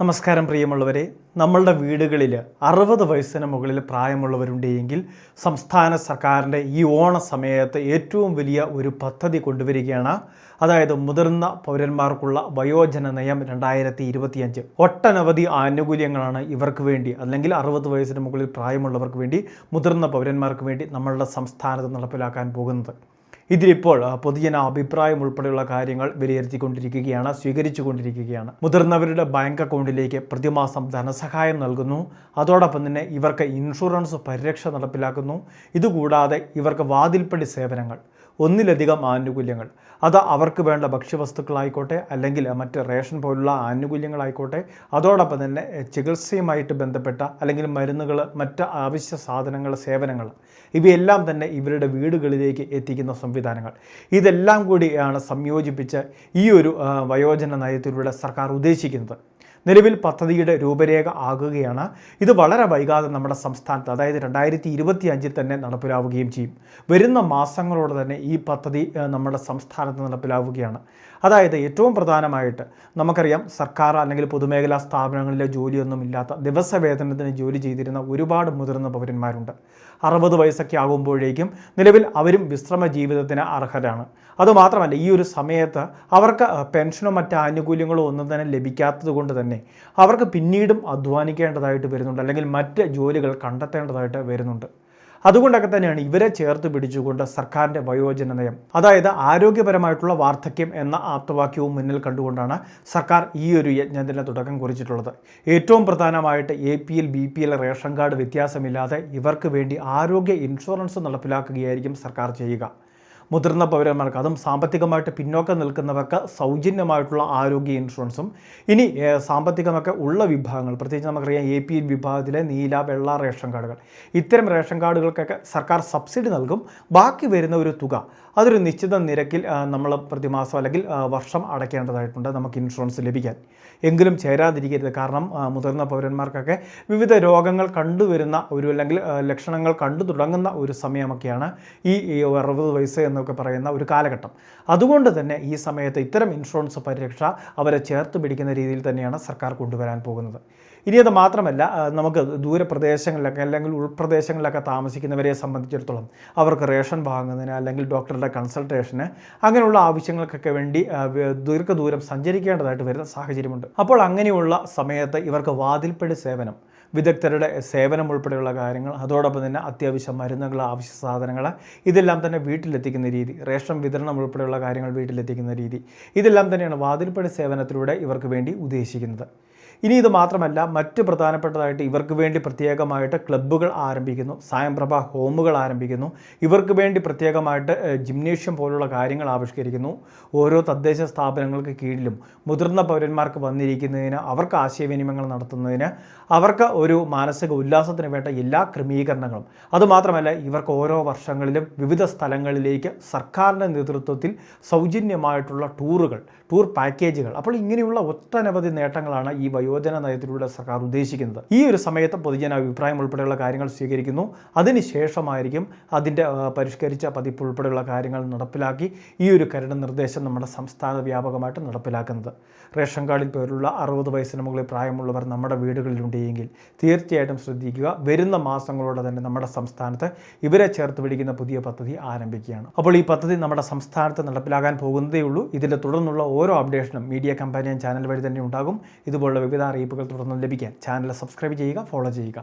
നമസ്കാരം പ്രിയമുള്ളവരെ. നമ്മളുടെ വീടുകളിൽ അറുപത് വയസ്സിന് മുകളിൽ പ്രായമുള്ളവരുണ്ടെങ്കിൽ സംസ്ഥാന സർക്കാരിന്റെ ഈ ഓണ സമയത്ത് ഏറ്റവും വലിയ ഒരു പദ്ധതി കൊണ്ടുവരികയാണ്. അതായത് മുതിർന്ന പൗരന്മാർക്കുള്ള വയോജന നയം രണ്ടായിരത്തി ഇരുപത്തിയഞ്ച് ഒട്ടനവധി ആനുകൂല്യങ്ങളാണ് ഇവർക്ക് വേണ്ടി അല്ലെങ്കിൽ അറുപത് വയസ്സിന് മുകളിൽ പ്രായമുള്ളവർക്ക് വേണ്ടി മുതിർന്ന പൗരന്മാർക്ക് വേണ്ടി നമ്മളുടെ സംസ്ഥാനത്ത് നടപ്പിലാക്കാൻ പോകുന്നത്. ഇതിലിപ്പോൾ പൊതുജന അഭിപ്രായം ഉൾപ്പെടെയുള്ള കാര്യങ്ങൾ വിലയിരുത്തിക്കൊണ്ടിരിക്കുകയാണ് സ്വീകരിച്ചുകൊണ്ടിരിക്കുകയാണ്. മുതിർന്നവരുടെ ബാങ്ക് അക്കൗണ്ടിലേക്ക് പ്രതിമാസം ധനസഹായം നൽകുന്നു. അതോടൊപ്പം തന്നെ ഇവർക്ക് ഇൻഷുറൻസ് പരിരക്ഷ നടപ്പിലാക്കുന്നു. ഇതുകൂടാതെ ഇവർക്ക് വാതിൽപ്പടി സേവനങ്ങൾ ഒന്നിലധികം ആനുകൂല്യങ്ങൾ. അത് അവർക്ക് വേണ്ട ഭക്ഷ്യവസ്തുക്കളായിക്കോട്ടെ അല്ലെങ്കിൽ മറ്റ് റേഷൻ പോലുള്ള ആനുകൂല്യങ്ങളായിക്കോട്ടെ. അതോടൊപ്പം തന്നെ ചികിത്സയുമായിട്ട് ബന്ധപ്പെട്ട അല്ലെങ്കിൽ മരുന്നുകൾ മറ്റ് ആവശ്യ സാധനങ്ങൾ സേവനങ്ങൾ. ഇവയെല്ലാം തന്നെ ഇവരുടെ വീടുകളിലേക്ക് എത്തിക്കുന്ന സംവിധാനങ്ങൾ. ഇതെല്ലാം കൂടിയാണ് സംയോജിപ്പിച്ച് ഈ ഒരു വയോജന നയത്തിലൂടെ സർക്കാർ ഉദ്ദേശിക്കുന്നത്. നിലവിൽ പദ്ധതിയുടെ രൂപരേഖ ആകുകയാണ്. ഇത് വളരെ വൈകാതെ നമ്മുടെ സംസ്ഥാനത്ത് അതായത് രണ്ടായിരത്തി ഇരുപത്തി അഞ്ചിൽ തന്നെ നടപ്പിലാവുകയും ചെയ്യും. വരുന്ന മാസങ്ങളോടെ തന്നെ ഈ പദ്ധതി നമ്മുടെ സംസ്ഥാനത്ത് നടപ്പിലാവുകയാണ്. അതായത് ഏറ്റവും പ്രധാനമായിട്ട് നമുക്കറിയാം സർക്കാർ അല്ലെങ്കിൽ പൊതുമേഖലാ സ്ഥാപനങ്ങളിലെ ജോലിയൊന്നും ഇല്ലാത്ത ദിവസവേതനത്തിന് ജോലി ചെയ്തിരുന്ന ഒരുപാട് മുതിർന്ന പൗരന്മാരുണ്ട്. അറുപത് വയസ്സൊക്കെ ആകുമ്പോഴേക്കും നിലവിൽ അവരും വിശ്രമ ജീവിതത്തിന് അർഹരാണ്. അതുമാത്രമല്ല ഈ ഒരു സമയത്ത് അവർക്ക് പെൻഷനോ മറ്റ് ആനുകൂല്യങ്ങളോ ഒന്നും തന്നെ ലഭിക്കാത്തത് കൊണ്ട് തന്നെ അവർക്ക് പിന്നീടും അധ്വാനിക്കേണ്ടതായിട്ട് വരുന്നുണ്ട്. അല്ലെങ്കിൽ മറ്റ് ജോലികൾ കണ്ടെത്തേണ്ടതായിട്ട് വരുന്നുണ്ട്. അതുകൊണ്ടൊക്കെ തന്നെയാണ് ഇവരെ ചേർത്ത് പിടിച്ചുകൊണ്ട് സർക്കാരിന്റെ വയോജന നയം അതായത് ആരോഗ്യപരമായിട്ടുള്ള വാർദ്ധക്യം എന്ന ആപ്തവാക്യവും മുന്നിൽ കണ്ടുകൊണ്ടാണ് സർക്കാർ ഈ ഒരു യജ്ഞത്തിന് തുടക്കം കുറിച്ചിട്ടുള്ളത്. ഏറ്റവും പ്രധാനമായിട്ട് A P L B P L ration card വ്യത്യാസമില്ലാതെ ഇവർക്ക് വേണ്ടി ആരോഗ്യ ഇൻഷുറൻസ് നടപ്പിലാക്കുകയായിരിക്കും സർക്കാർ ചെയ്യുക. മുതിർന്ന പൗരന്മാർക്ക് അതും സാമ്പത്തികമായിട്ട് പിന്നോക്കം നിൽക്കുന്നവർക്ക് സൗജന്യമായിട്ടുള്ള ആരോഗ്യ ഇൻഷുറൻസും. ഇനി സാമ്പത്തികമൊക്കെ ഉള്ള വിഭാഗങ്ങൾ പ്രത്യേകിച്ച് നമുക്കറിയാം എ പി വിഭാഗത്തിലെ നീല വെള്ള റേഷൻ കാർഡുകൾ. ഇത്തരം റേഷൻ കാർഡുകൾക്കൊക്കെ സർക്കാർ സബ്സിഡി നൽകും. ബാക്കി വരുന്ന ഒരു തുക അതൊരു നിശ്ചിത നിരക്കിൽ നമ്മൾ പ്രതിമാസം അല്ലെങ്കിൽ വർഷം അടയ്ക്കേണ്ടതായിട്ടുണ്ട് നമുക്ക് ഇൻഷുറൻസ് ലഭിക്കാൻ. എങ്കിലും ചേരാതിരിക്കരുത്. കാരണം മുതിർന്ന പൗരന്മാർക്കൊക്കെ വിവിധ രോഗങ്ങൾ കണ്ടുവരുന്ന ഒരു അല്ലെങ്കിൽ ലക്ഷണങ്ങൾ കണ്ടു തുടങ്ങുന്ന ഒരു സമയമൊക്കെയാണ് ഈ അറുപത് വയസ്സ് എന്നൊക്കെ പറയുന്ന ഒരു കാലഘട്ടം. അതുകൊണ്ട് തന്നെ ഈ സമയത്ത് ഇത്തരം ഇൻഷുറൻസ് പരിരക്ഷ അവരെ ചേർത്ത് പിടിക്കുന്ന രീതിയിൽ തന്നെയാണ് സർക്കാർ കൊണ്ടുവരാൻ പോകുന്നത്. ഇനി അത് മാത്രമല്ല നമുക്ക് ദൂരപ്രദേശങ്ങളിലൊക്കെ അല്ലെങ്കിൽ ഉൾപ്രദേശങ്ങളിലൊക്കെ താമസിക്കുന്നവരെ സംബന്ധിച്ചിടത്തോളം അവർക്ക് റേഷൻ വാങ്ങുന്നതിന് അല്ലെങ്കിൽ ഡോക്ടറുടെ കൺസൾട്ടേഷന് അങ്ങനെയുള്ള ആവശ്യങ്ങൾക്കൊക്കെ വേണ്ടി ദീർഘദൂരം സഞ്ചരിക്കേണ്ടതായിട്ട് വരുന്ന സാഹചര്യമുണ്ട്. അപ്പോൾ അങ്ങനെയുള്ള സമയത്ത് ഇവർക്ക് വാതിൽപ്പടി സേവനം വിദഗ്ധരുടെ സേവനം ഉൾപ്പെടെയുള്ള കാര്യങ്ങൾ അതോടൊപ്പം തന്നെ അത്യാവശ്യ മരുന്നുകൾ ആവശ്യ സാധനങ്ങൾ ഇതെല്ലാം തന്നെ വീട്ടിലെത്തിക്കുന്ന രീതി റേഷൻ വിതരണം ഉൾപ്പെടെയുള്ള കാര്യങ്ങൾ വീട്ടിലെത്തിക്കുന്ന രീതി ഇതെല്ലാം തന്നെയാണ് വാതിൽപ്പടി സേവനത്തിലൂടെ ഇവർക്ക് വേണ്ടി ഉദ്ദേശിക്കുന്നത്. ഇനി ഇത് മാത്രമല്ല മറ്റ് പ്രധാനപ്പെട്ടതായിട്ട് ഇവർക്ക് വേണ്ടി പ്രത്യേകമായിട്ട് ക്ലബ്ബുകൾ ആരംഭിക്കുന്നു സായംപ്രഭ ഹോമുകൾ ആരംഭിക്കുന്നു. ഇവർക്ക് വേണ്ടി പ്രത്യേകമായിട്ട് ജിംനേഷ്യം പോലുള്ള കാര്യങ്ങൾ ആവിഷ്കരിക്കുന്നു. ഓരോ തദ്ദേശ സ്ഥാപനങ്ങൾക്ക് കീഴിലും മുതിർന്ന പൗരന്മാർക്ക് വന്നിരിക്കുന്നതിന് അവർക്ക് ആശയവിനിമയങ്ങൾ നടത്തുന്നതിന് അവർക്ക് ഒരു മാനസിക ഉല്ലാസത്തിന് വേണ്ട എല്ലാ ക്രമീകരണങ്ങളും. അതുമാത്രമല്ല ഇവർക്ക് ഓരോ വർഷങ്ങളിലും വിവിധ സ്ഥലങ്ങളിലേക്ക് സർക്കാരിന്റെ നേതൃത്വത്തിൽ സൗജന്യമായിട്ടുള്ള ടൂറുകൾ ടൂർ പാക്കേജുകൾ. അപ്പോൾ ഇങ്ങനെയുള്ള ഒട്ടനവധി നേട്ടങ്ങളാണ് ഈ വയോജന നയത്തിലൂടെ സർക്കാർ ഉദ്ദേശിക്കുന്നത്. ഈ ഒരു സമയത്ത് പൊതുജന അഭിപ്രായം ഉൾപ്പെടെയുള്ള കാര്യങ്ങൾ സ്വീകരിക്കുന്നു. അതിനുശേഷമായിരിക്കും അതിന്റെ പരിഷ്കരിച്ച പതിപ്പ് ഉൾപ്പെടെയുള്ള കാര്യങ്ങൾ നടപ്പിലാക്കി ഈ ഒരു കരട് നിർദ്ദേശം നമ്മുടെ സംസ്ഥാന വ്യാപകമായിട്ട് നടപ്പിലാക്കുന്നത്. റേഷൻ കാർഡിൽ പേരുള്ള അറുപത് വയസ്സിന് മുകളിൽ പ്രായമുള്ളവർ നമ്മുടെ വീടുകളിലുണ്ടെങ്കിൽ തീർച്ചയായിട്ടും ശ്രദ്ധിക്കുക. വരുന്ന മാസങ്ങളോടെ തന്നെ നമ്മുടെ സംസ്ഥാനത്ത് ഇവരെ ചേർത്ത് പിടിക്കുന്ന പുതിയ പദ്ധതി ആരംഭിക്കുകയാണ്. അപ്പോൾ ഈ പദ്ധതി നമ്മുടെ സംസ്ഥാനത്ത് നടപ്പിലാക്കാൻ പോകുന്നതേ ഉള്ളൂ. ഇതിന്റെ തുടർന്നുള്ള ഓരോ അപ്ഡേഷനും മീഡിയ കമ്പാനിയൻ ചാനൽ വഴി തന്നെ ഉണ്ടാകും. ഇതുപോലുള്ള വിവിധ അറിയിപ്പുകൾ തുടർന്ന് ലഭിക്കാൻ ചാനൽ സബ്സ്ക്രൈബ് ചെയ്യുക ഫോളോ ചെയ്യുക.